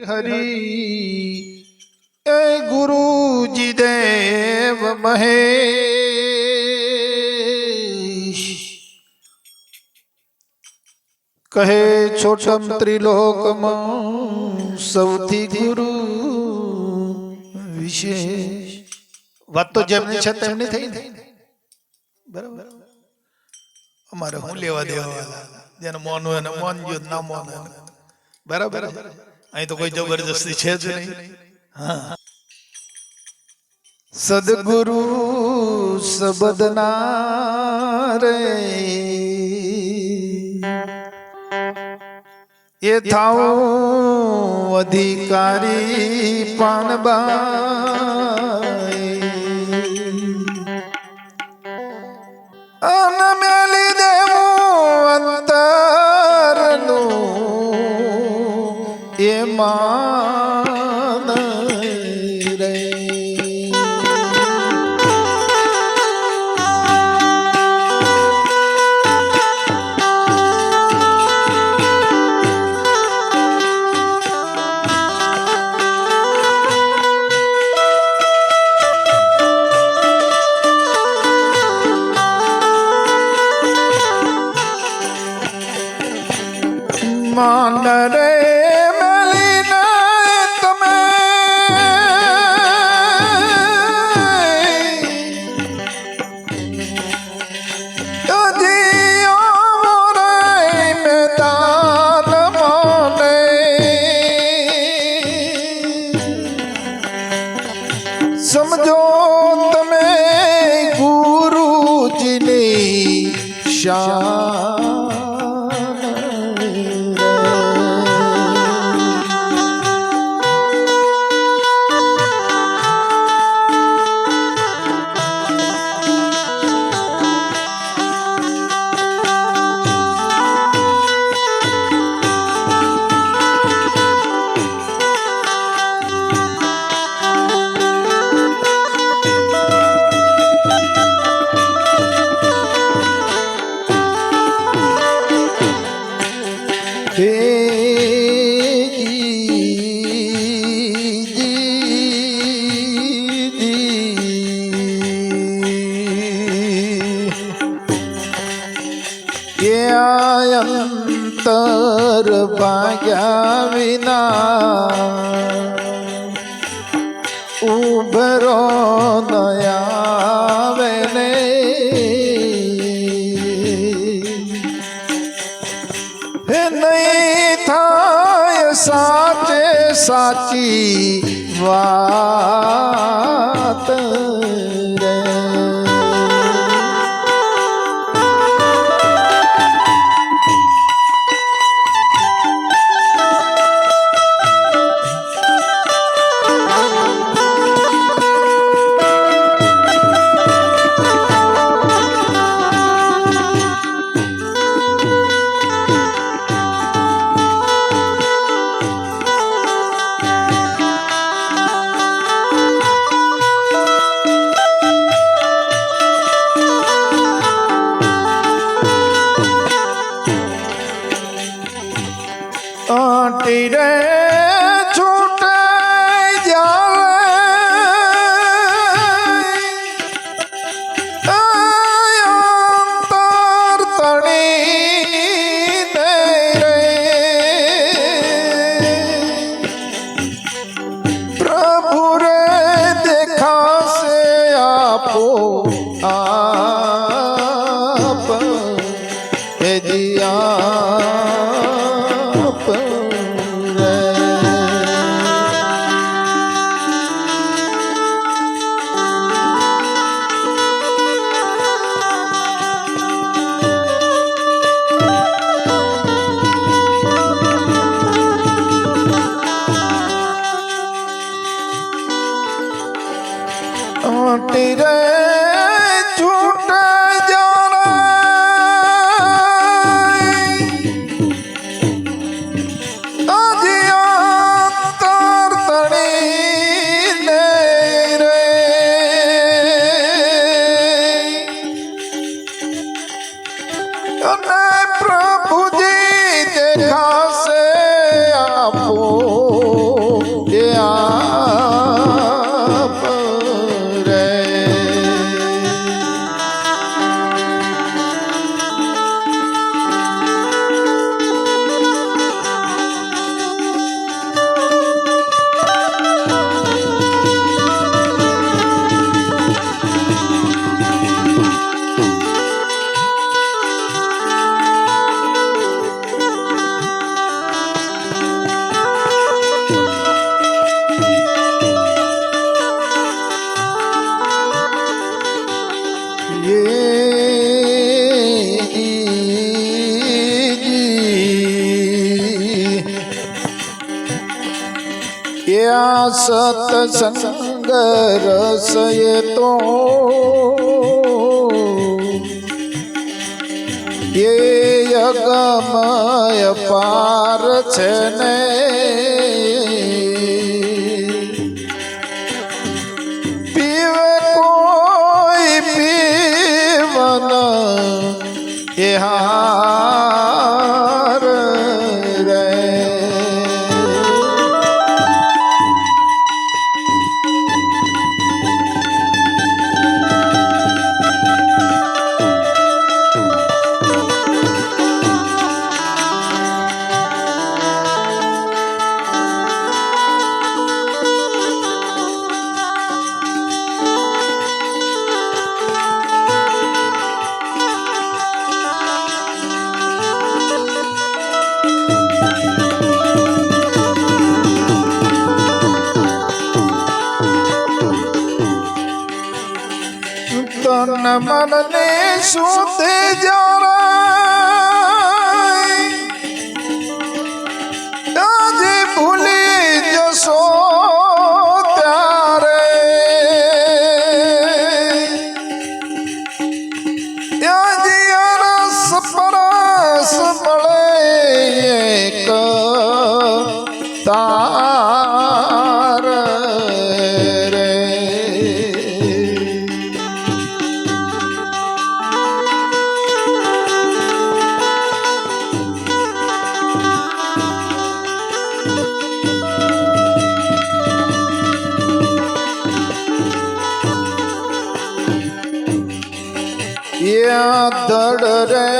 હરી એ ગુરુજી દેવ મહે કહે છોટમ ત્રિલોકમાં સૌથી ગુરુ વિશેષ. વાત તો જેમની છે તેમની થઈ બરાબર. અમારે હું લેવા દેવા જેને મોન હોય મોન ગયો ના મોન બરાબર. અહીં તો કોઈ જબરજસ્તી છે જ નહીં. હા. સદગુરુ સબદના રે એ થાઓ અધિકારી પાનબાઈ એ Pardon હે નહીં થાય સાચે સાચી વાત. 아. સત્સંગ રસય તો. એ યગમય પાર છે ને મનને દડ રે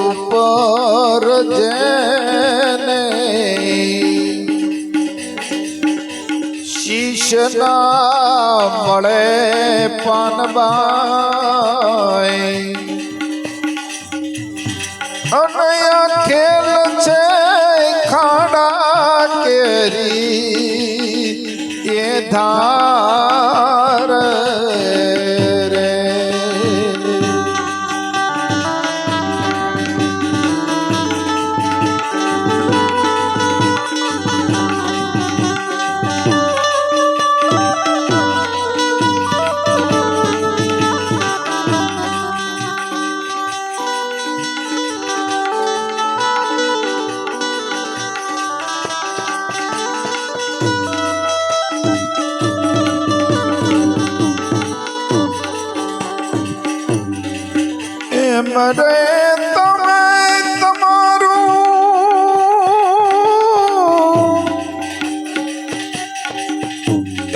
ઉપર જેને શીશના મળે પાનબાઈ અને ખેલ છે ખાડા કેરી એ ધાર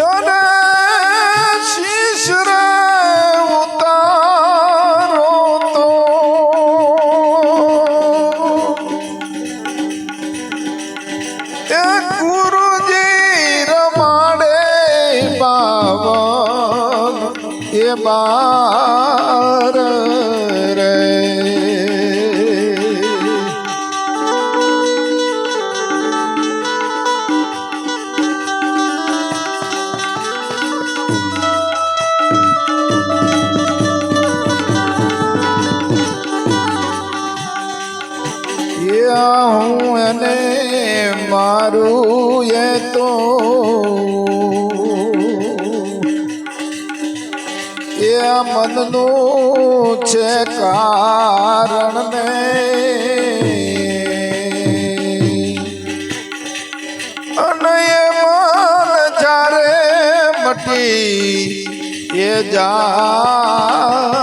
તમારું અને એને મારું એ તો એ મનનું છે કારણ અને એ મન જ્યારે મટી એ જાય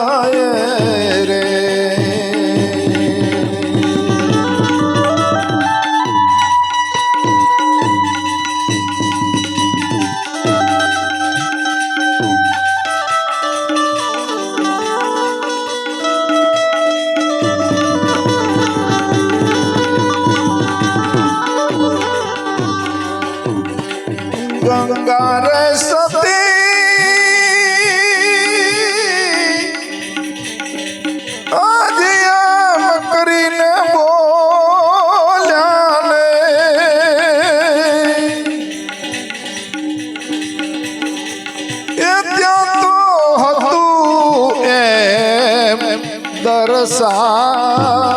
તરસાય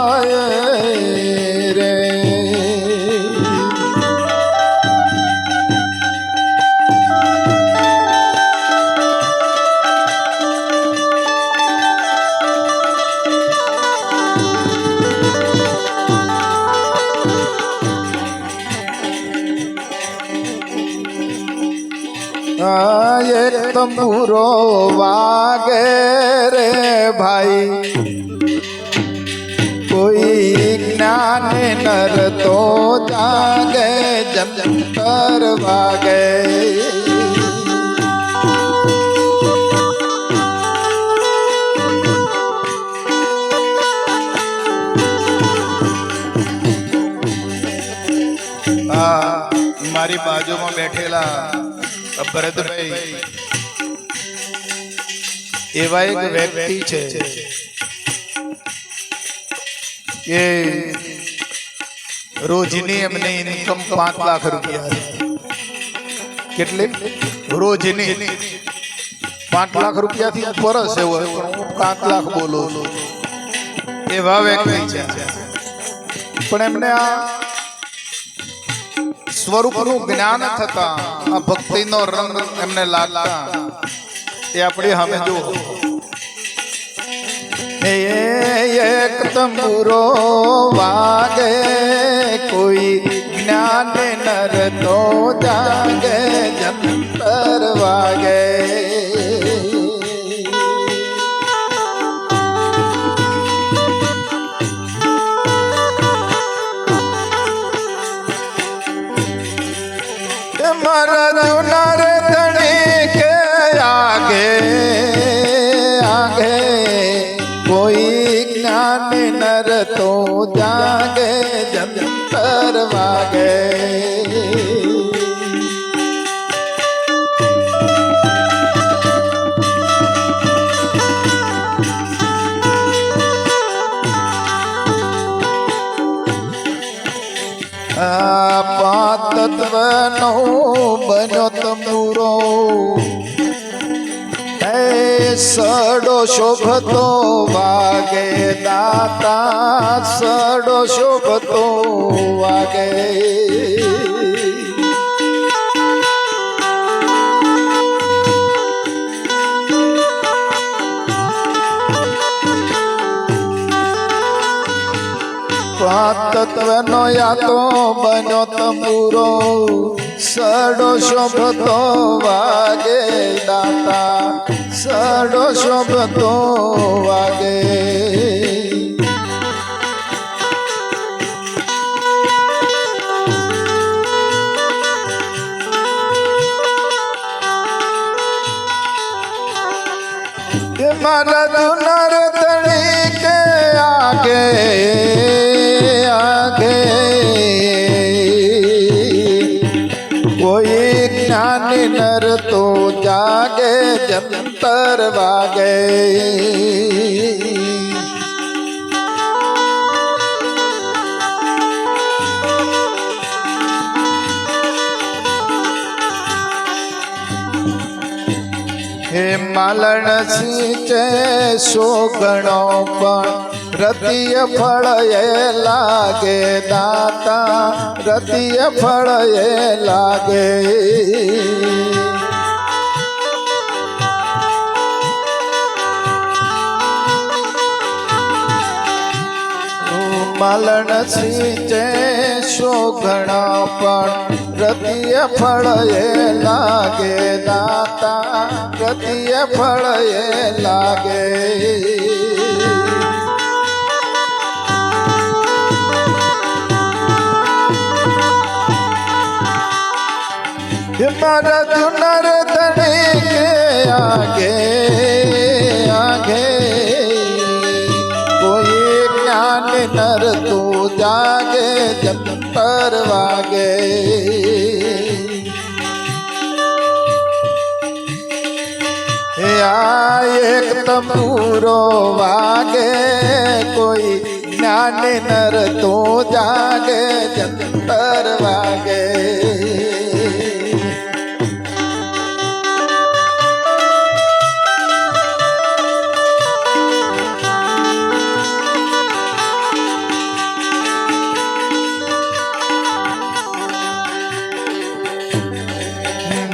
રે એક તમુરો વાગે રે ભાઈ નર તો જાગે જંતર વાગે. મારી બાજુમાં બેઠેલા ભરતભાઈ. એવા એક વ્યક્તિ છે. કે રોજની એમને ઇન્કમ પાંચ લાખ રૂપિયા કેટલી? રોજની પાંચ લાખ રૂપિયાથી ઉપર હશે પાંચ લાખ બોલો એ એવા વ્યક્તિ છે પણ એમને આ સ્વરૂપનું જ્ઞાન થતા, આ ભક્તિનો રંગ એમને લાગતા, એ આપણી સામે જો એ એક તંબુરો વાગે કોઈ જ્ઞાન નર તો જાગે જંતર વાગે. તત્વનો બન્યો તમુરો હે સડો શોભતો વાગે દાતા સડો શોભતો વાગે. તત્વનો યાતો બન્યો તંબુરો. સડો શોભતો વાગે દાતા. સડો શોભતો વાગે. મારા દુનર તણી કે આગે આગે. જ્ઞાની તો જાગે જંતર વાગે. હે માલણ સિંચે સોગણો પણ રતિય ફળ એ લાગે દાતા, રતિય ફળ એ લાગે. માલણ સિંચે શોઘણા પણ રતિય ફળ એ લાગે દાતા, રતિય ફળ એ લાગે. મારા જુનર તણી કે આગે આગે કોઈ જ્ઞાન નર તું જાગે જંતર વાગે. આ એક તંબુરો વાગે, કોઈ જ્ઞાન નર તું જાગે જંતર વાગે.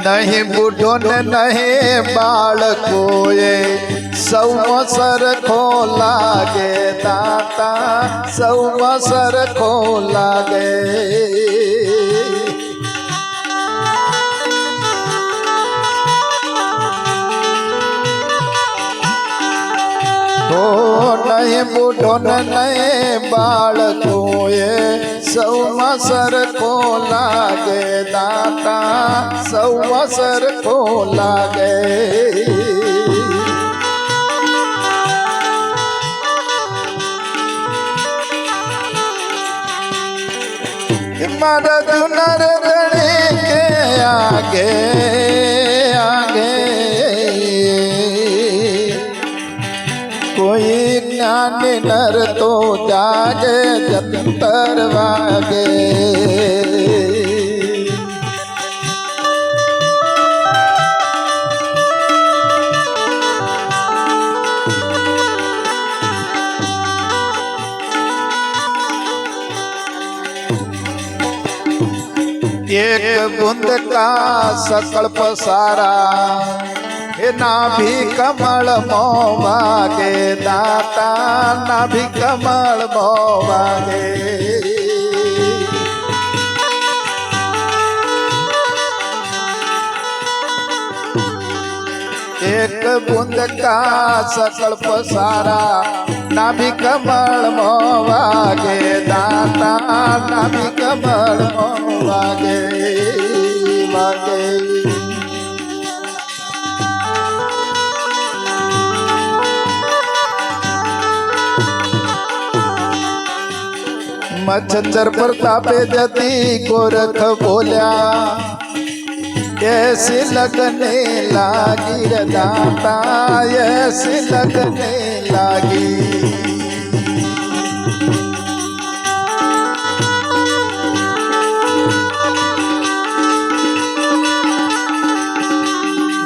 નહીં બુઢો ને નહીં બાળકોએ. સૌમાં સરખો લાગે દાતા સૌમાં સરખો લાગે. નહીં બુઢો ને નહીં બાળકોએ. સૌમાં સરખો લાગે દાતા સૌમાં સરખો લાગે મારા જુનર રણી કે આગે આગે જ્ઞાની નર તો જાગે જતર વાગે. એના ભી કમળ મો વાગે દાતા ના ભી કમળ મો વાગે એક બુંદ કા સકળ પસારા નાભી કમળ મો વાગે દાતા નાભી કમળ મો વાગે वागे મચ્છર પ્રતાપે જતી ગોરખ બોલ્યા એસી લગને લાગી રે દાતા એસી લગને લાગી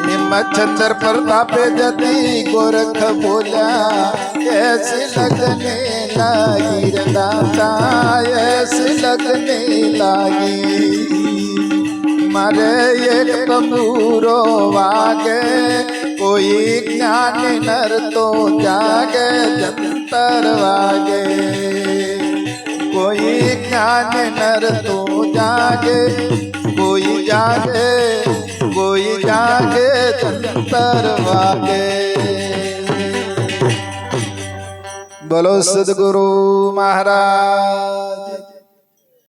હિમચંદ્ર પ્રતાપે જતી ગોરખ બોલ્યા એસી લગને લાગી રે દાતા એસી લગને લાગી મારે એક તંબુરો વાગે કોઈ જ્ઞાન નર તો જાગે જંતર વાગે કોઈ જ્ઞાન નર તો જાગે કોઈ જાગે કોઈ જાગે જંતર વાગે બોલો સદગુરુ મહારાજ.